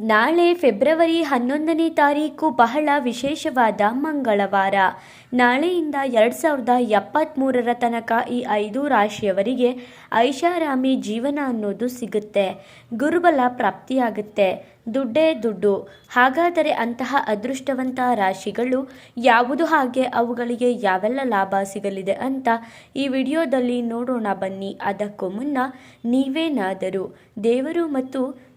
ನಾಳೆ ಫೆಬ್ರವರಿ ಹನ್ನೊಂದನೇ ತಾರೀಕು ಬಹಳ ವಿಶೇಷವಾದ ಮಂಗಳವಾರ. ನಾಳೆಯಿಂದ ಎರಡು ಸಾವಿರದ ಎಪ್ಪತ್ತ್ಮೂರರ ತನಕ ಈ ಐದು ರಾಶಿಯವರಿಗೆ ಐಷಾರಾಮಿ ಜೀವನ ಅನ್ನೋದು ಸಿಗುತ್ತೆ. ಗುರುಬಲ ಪ್ರಾಪ್ತಿಯಾಗುತ್ತೆ. ದುಡ್ಡೇ ದುಡ್ಡು. ಹಾಗಾದರೆ ಅಂತಹ ಅದೃಷ್ಟವಂತ ರಾಶಿಗಳು ಯಾವುದು ಹಾಗೆ ಅವುಗಳಿಗೆ ಯಾವೆಲ್ಲ ಲಾಭ ಸಿಗಲಿದೆ ಅಂತ ಈ ವಿಡಿಯೋದಲ್ಲಿ ನೋಡೋಣ ಬನ್ನಿ. ಅದಕ್ಕೂ ಮುನ್ನ ನೀವೇನಾದರೂ ದೇವರು ಮತ್ತು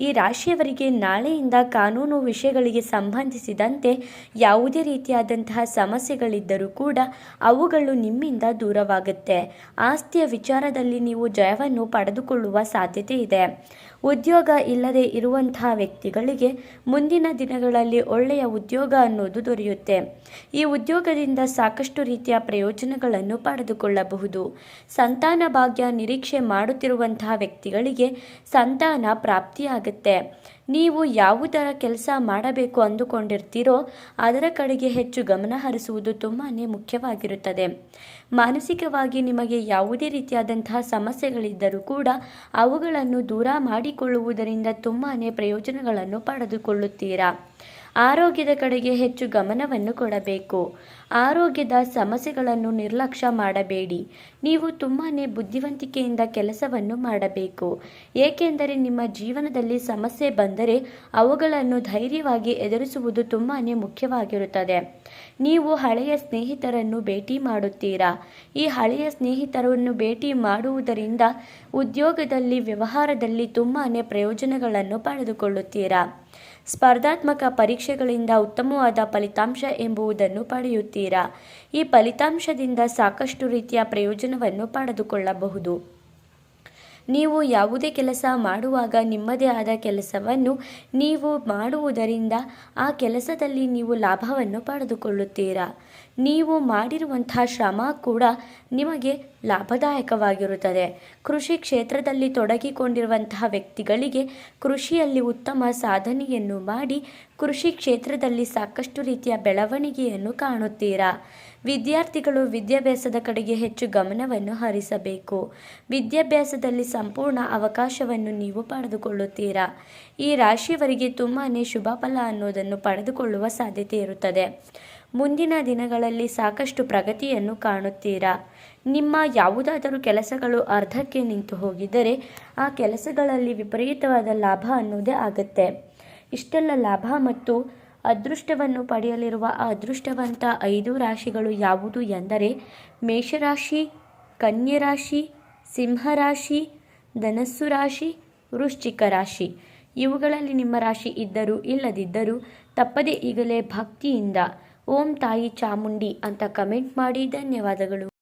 ಈ ರಾಶಿಯವರಿಗೆ ನಾಳೆಯಿಂದ ಕಾನೂನು ವಿಷಯಗಳಿಗೆ ಸಂಬಂಧಿಸಿದಂತೆ ಯಾವುದೇ ರೀತಿಯಾದಂತಹ ಸಮಸ್ಯೆಗಳಿದ್ದರೂ ಕೂಡ ಅವುಗಳು ನಿಮ್ಮಿಂದ ದೂರವಾಗುತ್ತೆ. ಆಸ್ತಿಯ ವಿಚಾರದಲ್ಲಿ ನೀವು ಜಯವನ್ನು ಪಡೆದುಕೊಳ್ಳುವ ಸಾಧ್ಯತೆ ಇದೆ. ಉದ್ಯೋಗ ಇಲ್ಲದೆ ಇರುವಂತಹ ವ್ಯಕ್ತಿಗಳಿಗೆ ಮುಂದಿನ ದಿನಗಳಲ್ಲಿ ಒಳ್ಳೆಯ ಉದ್ಯೋಗ ಅನ್ನೋದು ದೊರೆಯುತ್ತೆ. ಈ ಉದ್ಯೋಗದಿಂದ ಸಾಕಷ್ಟು ರೀತಿಯ ಪ್ರಯೋಜನಗಳನ್ನು ಪಡೆದುಕೊಳ್ಳಬಹುದು. ಸಂತಾನ ಭಾಗ್ಯ ನಿರೀಕ್ಷೆ ಮಾಡುತ್ತಿರುವಂತಹ ವ್ಯಕ್ತಿಗಳಿಗೆ ಸಂತಾನ ಪ್ರಾಪ್ತಿಯಾಗುತ್ತೆ ನೀವು ಯಾವುದರ ಕೆಲಸ ಮಾಡಬೇಕು ಅಂದುಕೊಂಡಿರ್ತೀರೋ ಅದರ ಕಡೆಗೆ ಹೆಚ್ಚು ಗಮನ ಹರಿಸುವುದು ತುಂಬಾ ಮುಖ್ಯವಾಗಿರುತ್ತದೆ. ಮಾನಸಿಕವಾಗಿ ನಿಮಗೆ ಯಾವುದೇ ರೀತಿಯಾದಂತಹ ಸಮಸ್ಯೆಗಳಿದ್ದರೂ ಕೂಡ ಅವುಗಳನ್ನು ದೂರ ಮಾಡಿಕೊಳ್ಳುವುದರಿಂದ ತುಂಬಾ ಪ್ರಯೋಜನಗಳನ್ನು ಪಡೆದುಕೊಳ್ಳುತ್ತೀರಾ? ಆರೋಗ್ಯದ ಕಡೆಗೆ ಹೆಚ್ಚು ಗಮನವನ್ನು ಕೊಡಬೇಕು. ಆರೋಗ್ಯದ ಸಮಸ್ಯೆಗಳನ್ನು ನಿರ್ಲಕ್ಷ್ಯ ಮಾಡಬೇಡಿ. ನೀವು ತುಂಬಾ ಬುದ್ಧಿವಂತಿಕೆಯಿಂದ ಕೆಲಸವನ್ನು ಮಾಡಬೇಕು. ಏಕೆಂದರೆ ನಿಮ್ಮ ಜೀವನದಲ್ಲಿ ಸಮಸ್ಯೆ ಬಂದರೆ ಅವುಗಳನ್ನು ಧೈರ್ಯವಾಗಿ ಎದುರಿಸುವುದು ತುಂಬಾ ಮುಖ್ಯವಾಗಿರುತ್ತದೆ. ನೀವು ಹಳೆಯ ಸ್ನೇಹಿತರನ್ನು ಭೇಟಿ ಮಾಡುತ್ತೀರಾ? ಈ ಹಳೆಯ ಸ್ನೇಹಿತರನ್ನು ಭೇಟಿ ಮಾಡುವುದರಿಂದ ಉದ್ಯೋಗದಲ್ಲಿ, ವ್ಯವಹಾರದಲ್ಲಿ ತುಂಬಾ ಪ್ರಯೋಜನಗಳನ್ನು ಪಡೆದುಕೊಳ್ಳುತ್ತೀರಾ? ಸ್ಪರ್ಧಾತ್ಮಕ ಪರೀಕ್ಷೆಗಳಿಂದ ಉತ್ತಮವಾದ ಫಲಿತಾಂಶ ಎಂಬುದನ್ನು ಪಡೆಯುತ್ತೀರಾ? ಈ ಫಲಿತಾಂಶದಿಂದ ಸಾಕಷ್ಟು ರೀತಿಯ ಪ್ರಯೋಜನವನ್ನು ಪಡೆದುಕೊಳ್ಳಬಹುದು. ನೀವು ಯಾವುದೇ ಕೆಲಸ ಮಾಡುವಾಗ ನಿಮ್ಮದೇ ಆದ ಕೆಲಸವನ್ನು ನೀವು ಮಾಡುವುದರಿಂದ ಆ ಕೆಲಸದಲ್ಲಿ ನೀವು ಲಾಭವನ್ನು ಪಡೆದುಕೊಳ್ಳುತ್ತೀರಾ? ನೀವು ಮಾಡಿರುವಂತಹ ಶ್ರಮ ಕೂಡ ನಿಮಗೆ ಲಾಭದಾಯಕವಾಗಿರುತ್ತದೆ. ಕೃಷಿ ಕ್ಷೇತ್ರದಲ್ಲಿ ತೊಡಗಿಕೊಂಡಿರುವಂತಹ ವ್ಯಕ್ತಿಗಳಿಗೆ ಕೃಷಿಯಲ್ಲಿ ಉತ್ತಮ ಸಾಧನೆಯನ್ನು ಮಾಡಿ ಕೃಷಿ ಕ್ಷೇತ್ರದಲ್ಲಿ ಸಾಕಷ್ಟು ರೀತಿಯ ಬೆಳವಣಿಗೆಯನ್ನು ಕಾಣುತ್ತೀರಾ? ವಿದ್ಯಾರ್ಥಿಗಳು ವಿದ್ಯಾಭ್ಯಾಸದ ಕಡೆಗೆ ಹೆಚ್ಚು ಗಮನವನ್ನು ಹರಿಸಬೇಕು. ವಿದ್ಯಾಭ್ಯಾಸದಲ್ಲಿ ಸಂಪೂರ್ಣ ಅವಕಾಶವನ್ನು ನೀವು ಪಡೆದುಕೊಳ್ಳುತ್ತೀರಾ? ಈ ರಾಶಿಯವರಿಗೆ ತುಂಬಾ ಶುಭ ಫಲ ಅನ್ನೋದನ್ನು ಪಡೆದುಕೊಳ್ಳುವ ಸಾಧ್ಯತೆ ಇರುತ್ತದೆ. ಮುಂದಿನ ದಿನಗಳಲ್ಲಿ ಸಾಕಷ್ಟು ಪ್ರಗತಿಯನ್ನು ಕಾಣುತ್ತೀರಾ? ನಿಮ್ಮ ಯಾವುದಾದರೂ ಕೆಲಸಗಳು ಅರ್ಧಕ್ಕೆ ನಿಂತು ಹೋಗಿದ್ದರೆ ಆ ಕೆಲಸಗಳಲ್ಲಿ ವಿಪರೀತವಾದ ಲಾಭ ಅನ್ನೋದೇ ಆಗುತ್ತೆ. ಇಷ್ಟೆಲ್ಲ ಲಾಭ ಮತ್ತು ಅದೃಷ್ಟವನ್ನು ಪಡೆಯಲಿರುವ ಅದೃಷ್ಟವಂತ ಐದು ರಾಶಿಗಳು ಯಾವುದು ಎಂದರೆ ಮೇಷರಾಶಿ, ಕನ್ಯರಾಶಿ, ಸಿಂಹರಾಶಿ, ಧನಸ್ಸು ರಾಶಿ, ವೃಶ್ಚಿಕ ರಾಶಿ. ಇವುಗಳಲ್ಲಿ ನಿಮ್ಮ ರಾಶಿ ಇದ್ದರೂ ಇಲ್ಲದಿದ್ದರೂ ತಪ್ಪದೇ ಈಗಲೇ ಭಕ್ತಿಯಿಂದ ಓಂ ತಾಯಿ ಚಾಮುಂಡಿ ಅಂತ ಕಮೆಂಟ್ ಮಾಡಿ. ಧನ್ಯವಾದಗಳು.